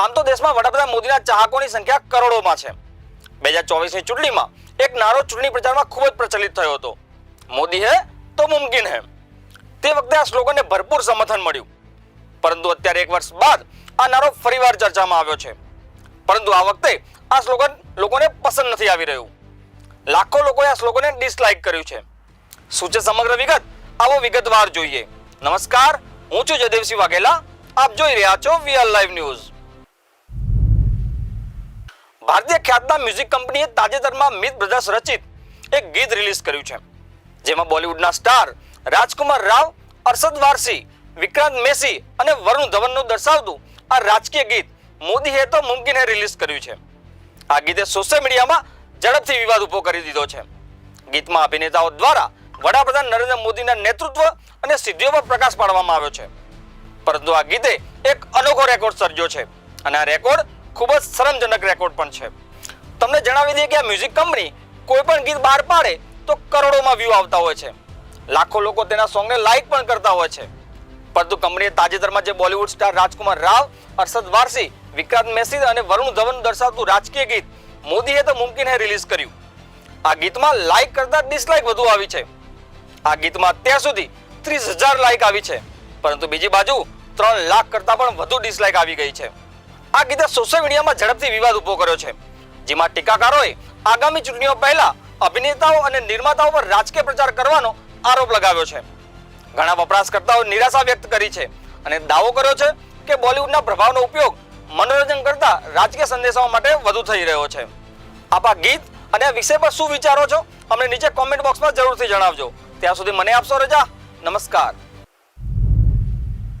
આમ તો દેશમાં વડાપ્રધાન મોદીના ચાહકોની સંખ્યા કરોડોમાં છે. બે હજાર ચોવીસની ચૂંટણીમાં એક નારો ચૂંટણી પ્રચારમાં ખૂબ જ પ્રચલિત થયો હતો. મોદી હે તો મુમકિન હે. તે વખતે આ સ્લોગનને ભરપૂર સમર્થન મળ્યું. પરંતુ અત્યારે એક વર્ષ બાદ આ નારો ફરીવાર ચર્ચામાં આવ્યો છે. પરંતુ આ વખતે આ સ્લોગન લોકોને પસંદ નથી આવી રહ્યું. લાખો લોકોએ આ સ્લોગનને ડિસલાઇક કર્યું છે. શું છે સમગ્ર વિગત? આવો વિગતવાર જોઈએ. નમસ્કાર, હું છું જયદેવસિંહ વાઘેલા. આપ જોઈ રહ્યા છો વીઆર લાઈવ ન્યૂઝ ભારતીય ખ્યાતના મ્યુઝિક કંપનીએ તાજેતરમાં મિત બ્રધર્સ રચિત એક ગીત રિલીઝ કર્યું છે. જેમાં બોલિવૂડના સ્ટાર રાજકુમાર રાવ અરશદ વારસી, વિક્રાંત મેસી અને વરુણ ધવનનું દર્શાવતું આ રાજકીય ગીત મોદી હે તો મુમકિન હે રિલીઝ કર્યું છે. આ ગીતે સોશિયલ મીડિયામાં ઝડપથી વિવાદ ઊભો કરી દીધો છે. ગીતમાં અભિનેતાઓ દ્વારા વડાપ્રધાન નરેન્દ્ર મોદીના નેતૃત્વ અને સિદ્ધિઓ પર પ્રકાશ પાડવામાં આવ્યો છે. પરંતુ આ ગીતે એક અનોખો રેકોર્ડ સર્જ્યો છે. અને આ રેકોર્ડ ખૂબ જ શરમજનક રેકોર્ડ પણ છે. તમને જણાવી દઈએ કે આ મ્યુઝિક કંપની કોઈ પણ ગીત બહાર પાડે તો કરોડોમાં વ્યૂ આવતા હોય છે. લાખો લોકો તેના સોંગને લાઈક પણ કરતા હોય છે. પરંતુ કંપનીએ તાજેતરમાં જે બોલિવૂડ સ્ટાર રાજકુમાર રાવ અરશદ વારસી, વિક્રાંત મેસી અને વરુણ ધવન દર્શાવતું રાજકીય ગીત મોદી હે તો મુમકિન હે રિલીઝ કર્યું. આ ગીતમાં લાઈક કરતા ડિસલાઈક વધુ આવી છે. આ ગીતમાં અત્યાર સુધી ત્રીસ હજાર લાઈક આવી છે. પરંતુ બીજી બાજુ ત્રણ લાખ કરતા પણ વધુ ડિસલાઈક આવી ગઈ છે. આ ગીતે સોશિયલ મીડિયામાં ઝડપથી વિવાદ ઊભો કર્યો છે. જેમાં ટીકાકારોએ આગામી ચૂંટણીઓ પહેલા અભિનેતાઓ અને નિર્માતાઓ પર રાજકીય પ્રચાર કરવાનો આરોપ લગાવ્યો છે. ઘણા વપરાશકર્તાઓ નિરાશા વ્યક્ત કરી છે અને દાવો કર્યો છે કે બોલિવૂડના પ્રભાવનો ઉપયોગ મનોરંજન કરતા રાજકીય સંદેશાઓ માટે વધુ થઈ રહ્યો છે. આપ ગીત અને આ વિષય પર શું વિચારો છો? અમને નીચે કોમેન્ટ બોક્સમાં જરૂરથી જણાવજો. ત્યાં સુધી મને આપશો રજા. નમસ્કાર.